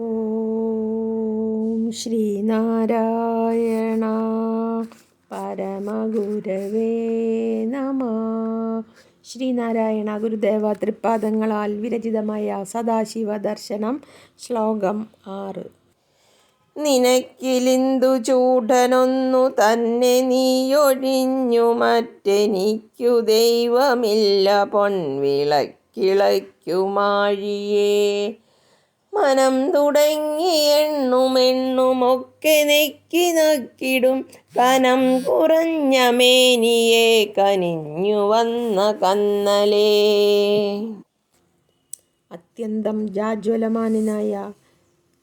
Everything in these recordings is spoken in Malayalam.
ഓം ശ്രീനാരായണ പരമഗുരവേ നമ. ശ്രീനാരായണ ഗുരുദേവ തൃപ്പാദങ്ങളാൽ വിരചിതമായ സദാശിവ ദർശനം ശ്ലോകം ആറ്. നിനക്കിലിന്തു ചൂടനൊന്നു തന്നെ നീയൊഴിഞ്ഞു മറ്റെനിക്കു ദൈവമില്ല പൊൻവിളക്കിളയ്ക്കുമാഴിയേ. മനം തുടങ്ങി എണ്ണുമെണ്ണുമൊക്കെ നെക്കി നക്കിടും. കനം കുറഞ്ഞ മേനിയെ കനിഞ്ഞു വന്ന കന്നലേ. അത്യന്തം ജാജ്വലമാനായ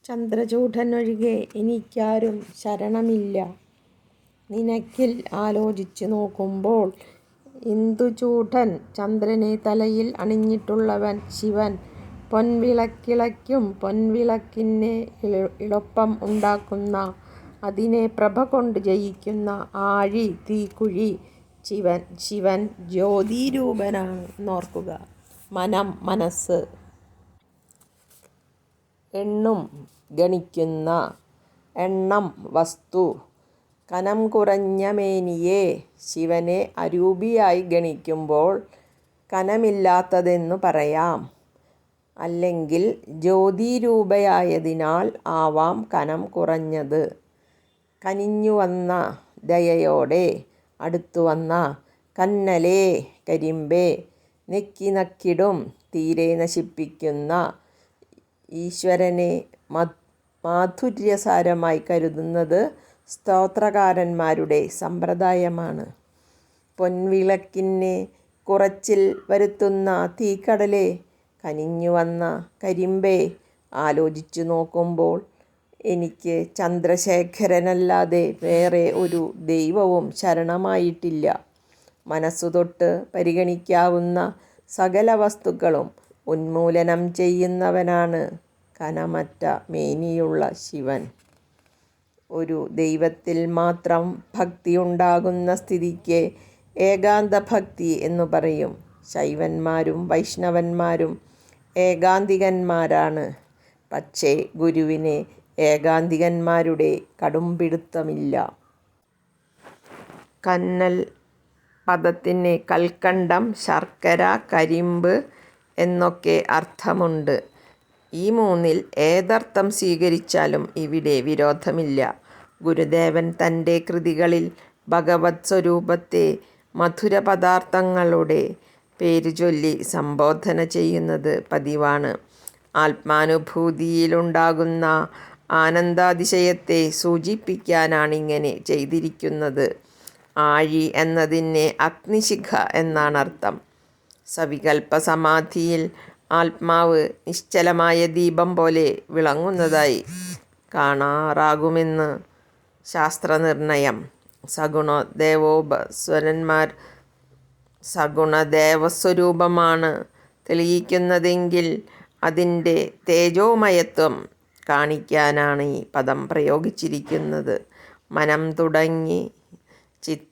ചന്ദ്രചൂഢനൊഴികെ എനിക്കാരും ശരണമില്ല. നിനക്കിൽ ആലോചിച്ചു നോക്കുമ്പോൾ ഇന്ദുചൂഢൻ ചന്ദ്രനെ തലയിൽ അണിഞ്ഞിട്ടുള്ളവൻ ശിവൻ പൊൻവിളക്കിളയ്ക്കും പൊൻവിളക്കിനെ ഇളൊപ്പം ഉണ്ടാക്കുന്ന അതിനെ പ്രഭ കൊണ്ട് ജയിക്കുന്ന ആഴി തീക്കുഴി ശിവൻ ശിവൻ ജ്യോതിരൂപനാണ് എന്നോർക്കുക മനം മനസ്സ് എണ്ണും ഗണിക്കുന്ന എണ്ണം വസ്തു കനം കുറഞ്ഞ മേനിയെ ശിവനെ അരൂപിയായി ഗണിക്കുമ്പോൾ കനമില്ലാത്തതെന്നു പറയാം. അല്ലെങ്കിൽ ജ്യോതിരൂപയായതിനാൽ ആവാം കനം കുറഞ്ഞത്. കനിഞ്ഞുവന്ന ദയയോടെ അടുത്തുവന്ന കന്നലേ കരിമ്പേ നെക്കി നക്കിടും തീരെ നശിപ്പിക്കുന്ന ഈശ്വരനെ മാധുര്യസാരമായി കരുതുന്നത് സ്തോത്രകാരന്മാരുടെ സമ്പ്രദായമാണ്. പൊൻവിളക്കിനെ കുറച്ചിൽ വരുത്തുന്ന തീക്കടലെ കനിഞ്ഞുവന്ന കരിമ്പേ ആലോചിച്ചു നോക്കുമ്പോൾ എനിക്ക് ചന്ദ്രശേഖരനല്ലാതെ വേറെ ഒരു ദൈവവും ശരണമായിട്ടില്ല. മനസ്സുതൊട്ട് പരിഗണിക്കാവുന്ന സകല വസ്തുക്കളും ഉന്മൂലനം ചെയ്യുന്നവനാണ് കനമറ്റ മേനിയുള്ള ശിവൻ. ഒരു ദൈവത്തിൽ മാത്രം ഭക്തി ഉണ്ടാകുന്ന സ്ഥിതിക്ക് ഏകാന്ത ഭക്തി എന്നു പറയും. ശൈവന്മാരും വൈഷ്ണവന്മാരും ഏകാന്തികന്മാരാണ്. പക്ഷേ ഗുരുവിന് ഏകാന്തികന്മാരുടെ കടുംപിടുത്തമില്ല കന്നൽ പദത്തിന് കൽക്കണ്ടം ശർക്കര കരിമ്പ് എന്നൊക്കെ അർത്ഥമുണ്ട്. ഈ മൂന്നിൽ ഏതർത്ഥം സ്വീകരിച്ചാലും ഇവിടെ വിരോധമില്ല. ഗുരുദേവൻ തന്റെ കൃതികളിൽ ഭഗവത് സ്വരൂപത്തെ മധുരപദാർത്ഥങ്ങളുടെ പേരുചൊല്ലി സംബോധന ചെയ്യുന്നത് പതിവാണ്. ആത്മാനുഭൂതിയിലുണ്ടാകുന്ന ആനന്ദാതിശയത്തെ സൂചിപ്പിക്കാനാണിങ്ങനെ ചെയ്തിരിക്കുന്നത്. ആഴി എന്നതിന് അഗ്നിശിഖ എന്നാണ് അർത്ഥം സവികൽപ്പ സമാധിയിൽ ആത്മാവ് നിശ്ചലമായ ദീപം പോലെ വിളങ്ങുന്നതായി കാണാറാകുമെന്ന് ശാസ്ത്രനിർണയം. സഗുണോ ദേവോപസ്വരന്മാർ സഗുണദേവസ്വരൂപമാണ് തെളിയിക്കുന്നതെങ്കിൽ അതിന്റെ തേജോമയത്വം കാണിക്കാനാണ് ഈ പദം പ്രയോഗിച്ചിരിക്കുന്നത്. മനം തുടങ്ങി ചി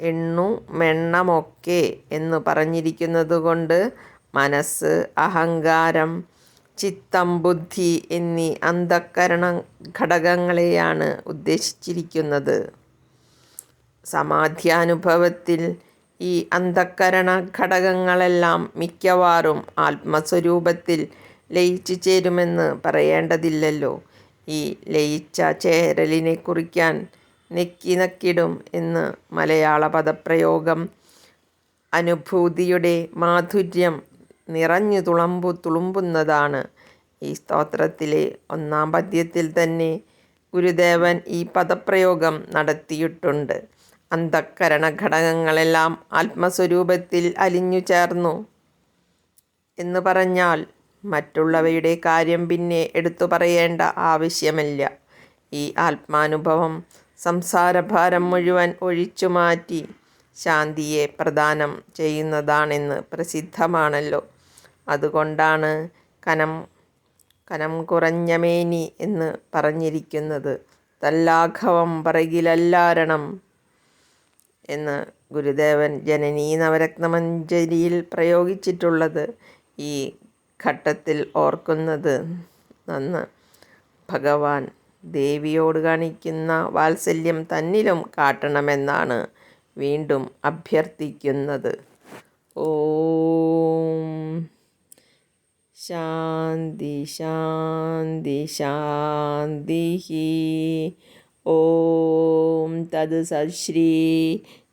എണ്ണു മെണ്ണമൊക്കെ എന്ന് പറഞ്ഞിരിക്കുന്നത് കൊണ്ട് മനസ്സ് അഹങ്കാരം ചിത്തം ബുദ്ധി എന്നീ അന്ധക്കരണ ഘടകങ്ങളെയാണ് ഉദ്ദേശിച്ചിരിക്കുന്നത്. സമാധ്യാനുഭവത്തിൽ ഈ അന്ധക്കരണ ഘടകങ്ങളെല്ലാം മിക്കവാറും ആത്മസ്വരൂപത്തിൽ ലയിച്ചു ചേരുമെന്ന് പറയേണ്ടതില്ലല്ലോ. ഈ ലയിച്ച ചേരലിനെ കുറിക്കാൻ നെക്കി നക്കിടും എന്ന് മലയാള പദപ്രയോഗം അനുഭൂതിയുടെ മാധുര്യം നിറഞ്ഞു തുളമ്പു തുളുമ്പുന്നതാണ്. ഈ സ്തോത്രത്തിലെ ഒന്നാം പദ്യത്തിൽ തന്നെ ഗുരുദേവൻ ഈ പദപ്രയോഗം നടത്തിയിട്ടുണ്ട്. അന്ധക്കരണ ഘടകങ്ങളെല്ലാം ആത്മസ്വരൂപത്തിൽ അലിഞ്ഞു ചേർന്നു എന്ന് പറഞ്ഞാൽ മറ്റുള്ളവയുടെ കാര്യം പിന്നെ എടുത്തു പറയേണ്ട ആവശ്യമില്ല. ഈ ആത്മാനുഭവം സംസാരഭാരം മുഴുവൻ ഒഴിച്ചു മാറ്റി ശാന്തിയെ പ്രദാനം ചെയ്യുന്നതാണെന്ന് പ്രസിദ്ധമാണല്ലോ. അതുകൊണ്ടാണ് കനം കനം കുറഞ്ഞമേനി എന്ന് പറഞ്ഞിരിക്കുന്നത്. തല്ലാഘവം പറകിലല്ലാരണം. എന്ന് ഗുരുദേവൻ ജനനീ നവരത്നമഞ്ജരിയിൽ പ്രയോഗിച്ചിട്ടുള്ളത് ഈ ഘട്ടത്തിൽ ഓർക്കുന്നത്. നന്ന് ഭഗവാൻ ദേവിയോട് കാണിക്കുന്ന വാത്സല്യം തന്നിലും കാട്ടണമെന്നാണ് വീണ്ടും അഭ്യർത്ഥിക്കുന്നത്. ഓം ശാന്തി ശാന്തി ശാന്തി ഓം തത് സശ്രീ